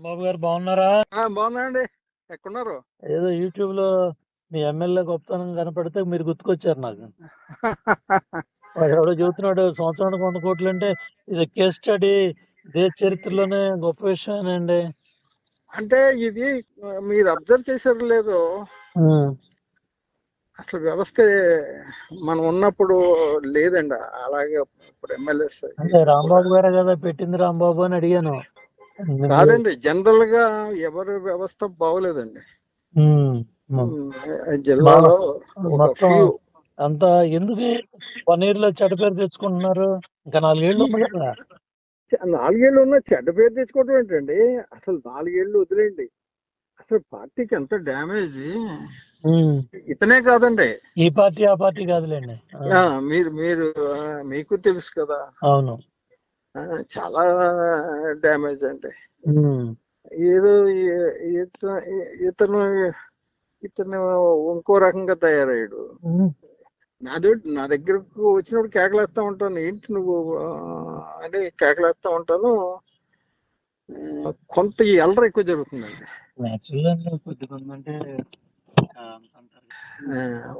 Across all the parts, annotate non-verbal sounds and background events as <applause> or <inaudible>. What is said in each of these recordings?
బాబు గారు బాగున్నారా? ఆ, బాగున్నాయండి ఎక్కడున్నారు? ఏదో యూట్యూబ్లో మీ ఎమ్మెల్యే గొప్పతనం కనపడితే మీరు గుర్తుకొచ్చారు నాకు. <laughs> వాడు ఎవడో చెబుతున్నాడు సంవత్సరానికి వంద కోట్లు అంటే ఇది కేస్ స్టడీ దేశ చరిత్రలోనే గొప్ప విషయమేనండి. అంటే ఇది మీరు అబ్జర్వ్ చేశారు లేదో అసలు వ్యవస్థ మనం ఉన్నప్పుడు లేదండి. అలాగే ఇప్పుడు ఎమ్మెల్యేస్ అంటే రాంబాబు గారే కదా పెట్టింది రాంబాబు అని అడిగాను. కాదండి జనరల్గా ఎవరి వ్యవస్థ బాగోలేదండి. జిల్లాలో అంతా ఎందుకు పన్నీర్లో చెడ్డ పేరు తెచ్చుకుంటున్నారు? ఇంకా నాలుగేళ్ళు ఉంది కదా. నాలుగేళ్ళు ఉన్న చెడ్డ పేరు తెచ్చుకోవడం ఏంటండి? అసలు నాలుగేళ్ళు వదిలేండి అసలు పార్టీకి ఎంత డ్యామేజ్. ఇతనే కాదండి. ఈ పార్టీ ఆ పార్టీ కాదులేండి. మీరు మీరు మీకు తెలుసు కదా. అవును. చాలా డ్యామేజ్ అండి. ఏదో ఇతను ఇతను ఇంకో రకంగా తయారయ్యాడు. నాది నా దగ్గరకు వచ్చినప్పుడు కేకలేస్తా ఉంటాను. ఏంటి నువ్వు అని కేకలేస్తా ఉంటాను. కొంత ఈ అల్లరి ఎక్కువ జరుగుతుందండి. అండి అంటే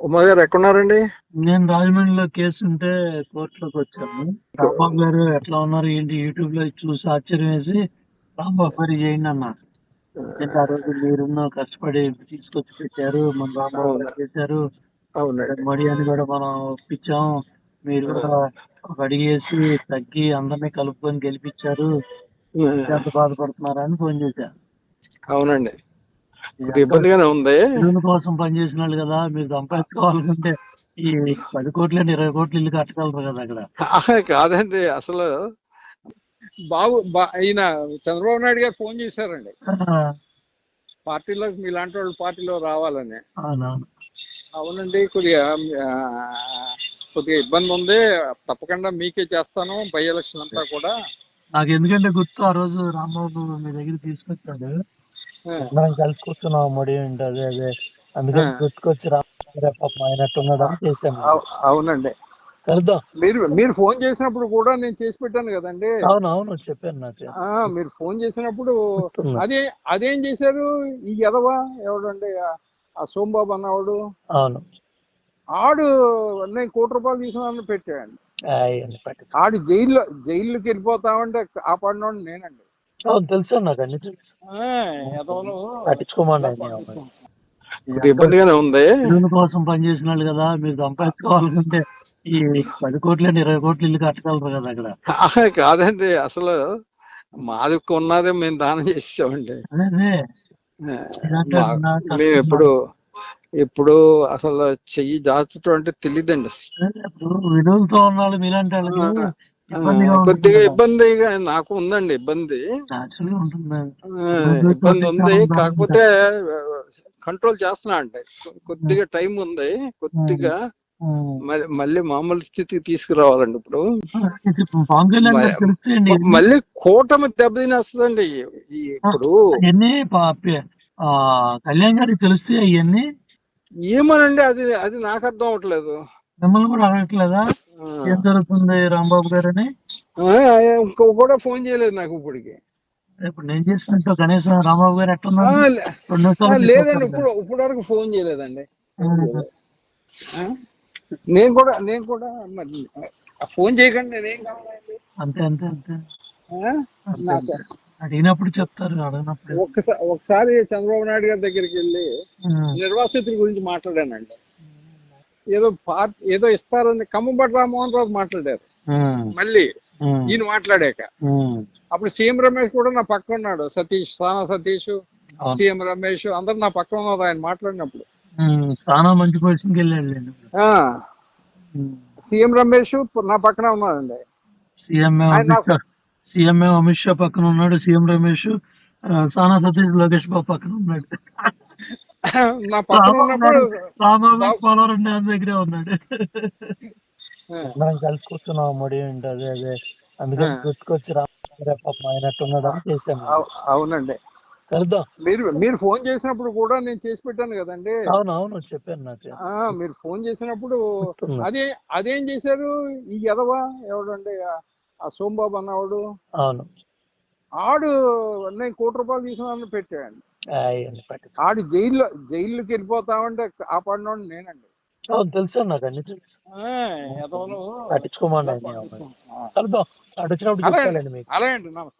ఉమా గారు ఎక్కడున్నారండి? నేను రాజమండ్రిలో కేసు ఉంటే కోర్టులోకి వచ్చాను. రాంబాబు గారు ఎట్లా ఉన్నారు ఏంటి యూట్యూబ్లో చూసి ఆశ్చర్యం వేసి రాంబాబు గారు చేయండి అన్న అంటే ఆ రోజు మీరున్న కష్టపడి తీసుకొచ్చి పెట్టారు మన రాంబాబు గారు చేశారు. మడి అని కూడా మనం ఒప్పించాం. మీరు కూడా ఒక అడిగేసి తగ్గి అందరినీ కలుపుకొని గెలిపించారు. ఎంత బాధపడుతున్నారా అని ఫోన్ చేశా. అవునండి. ఇబ్బందిగానే ఉంది. ఇల్లు కోసం పనిచేసిన వాళ్ళు కదా మీరు సంపాదించుకోవాలనుకుంటే ఈ పది కోట్లు ఇరవై కోట్లు ఇల్లు కట్టగలరు కదా అక్కడ. కాదండి అసలు బాబు ఈయన చంద్రబాబు నాయుడు గారు ఫోన్ చేశారండి. పార్టీలో మీలాంటి వాళ్ళు పార్టీలో రావాలని. అవునండి కొద్దిగా కొద్దిగా ఇబ్బంది ఉంది. తప్పకుండా మీకే చేస్తాను బై ఎలక్షన్ అంతా కూడా. నాకు ఎందుకంటే గుర్తు ఆ రోజు రాంబాబు మీ దగ్గర తీసుకొచ్చాడు. మనం కలిసి కూర్చున్నాం మడి ఏంటి అదే అదే. అందుకని ఆ. గుర్తుకొచ్చి చేశాను అవు- అవునండి. కలుద్దాం. మీరు మీరు ఫోన్ చేసినప్పుడు కూడా నేను చేసి పెట్టాను కదండి. అవును అవును చెప్పాను నాకు. ఆ, మీరు ఫోన్ చేసినప్పుడు. అదే అదేం చేశారు? ఈ ఎదవా ఎవడండి? ఆ- ఆ సోంబాబు అన్నవాడు? అవును. ఆడు నేను కోటి రూపాయలు తీసుకున్నాను పెట్టాడు. ఆడు జైల్లో జైల్లోకి వెళ్ళిపోతామంటే కాపాడినోడు నేనండి. అవును తెలుసు నాకు అన్ని తెలుసు. కొద్దిగా ఇబ్బందిగానే ఉంది. ఇల్లు కోసం పనిచేసిన వాళ్ళు కదా మీరు సంపాదించుకోవాలనుకుంటే ఈ పది కోట్లు ఇరవై కోట్లు ఇల్లు కట్టగలరు కదా అక్కడ. కాదండి అసలు మాది ఉన్నదే మేము దానం చేసామండి. మేము ఎప్పుడు ఎప్పుడు అసలు చెయ్యి దాచటం అంటే తెలియదండి అదే ఇప్పుడు విలువలతో ఉన్న వాళ్ళు మీలాంటి వాళ్ళకి కొద్దిగా ఇబ్బందిగా నాకు ఉందండి ఇబ్బంది. ఇబ్బంది ఉంది కాకపోతే కంట్రోల్ చేస్తున్నా అంటే కొ- కొద్దిగా టైం ఉంది కొద్దిగా. మళ్ళీ మామూలు స్థితికి తీసుకురావాలండి ఇప్పుడు. అండి మళ్ళీ కూటమి దెబ్బతినేస్తుందండి. ఇప్పుడు కళ్యాణ్ గారికి తెలిస్తే అవన్నీ ఏమోనండి అది అది నాకు అర్థం అవట్లేదు మిమ్మల్ని కూడా అడగట్లేదా? ఏం జరుగుతుంది రాంబాబు గారు అని కూడా ఫోన్ చేయలేదు నాకు ఇప్పటికి. ఇప్పుడు నేను చేసినట్టు కనీసం రాంబాబు గారు ఆ, ఎట్టున్నారు లే- రెండు ఆ, నిమిషాలు లేదండి ఇప్పుడు ఇప్పుడు వరకు ఫోన్ చేయలేదండి? నేను కూడా నేను కూడా మరి ఫోన్ చేయకండి నేనేం కావాలండి? అంతే అంతే అంతే. అడిగినప్పుడు చెప్తారు అడిగినప్పుడు. ఒకసారి చంద్రబాబు నాయుడు గారి దగ్గరికి వెళ్ళి. నిర్వాసితుల గురించి మాట్లాడానండి. ఏదో పార్టీ ఏదో ఇస్తారని ఖమ్మంపట్టి రామ్మోహన్ రావు మాట్లాడారు. మళ్ళీ. ఈయన మాట్లాడాక. అప్పుడు సీఎం రమేష్ కూడా నా పక్క ఉన్నాడు సతీష్ సానా సతీష్. సీఎం రమేష్ అందరు నా పక్క ఉన్నారు ఆయన మాట్లాడినప్పుడు. చాలా మంచి పొజిషన్కి వెళ్ళాడు సీఎం రమేష్ నా పక్కన ఉన్నాడండి సీఎం ఆయన అమిత్ షా పక్కన ఉన్నాడు సీఎం రమేష్ సానా సతీష్ లోకేష్ బాబు పక్కన ఉన్నాడు నా పక్కన ఉన్నప్పుడు పోలవరం డ్యామ్ దగ్గరే ఉన్నాడు. మనం కలిసి కూర్చున్నాం మడి ఏంటి అదే అదే. అందుకని. గుర్తుకొచ్చి రామాబాబు పాపం అయినట్టున్నాడు అని చేశాను అవు- అవునండి. కలుద్దాం మీరు మీరు ఫోన్ చేసినప్పుడు కూడా నేను చేసి పెట్టాను కదండి. అవును అవును చెప్పాను నాకు. ఆ మీరు ఫోన్ చేసినప్పుడు. అదే అదేం చేశారు? ఈ ఎదవా ఎవడండి? ఆ- ఆ సోంబాబు అన్నవాడు? అవును. ఆడు నేను కోటి రూపాయలు తీసుకున్నాను పెట్టాడు. ఆడు జైల్లో జైల్లోకి వెళ్ళిపోతామంటే కాపాడినోడు నేనండి. తెలుసు నాకు అన్ని తెలుసు. పట్టించుకోమండి కలుద్దాం. అటు వచ్చినప్పుడు అలాగే అండి నమస్తే.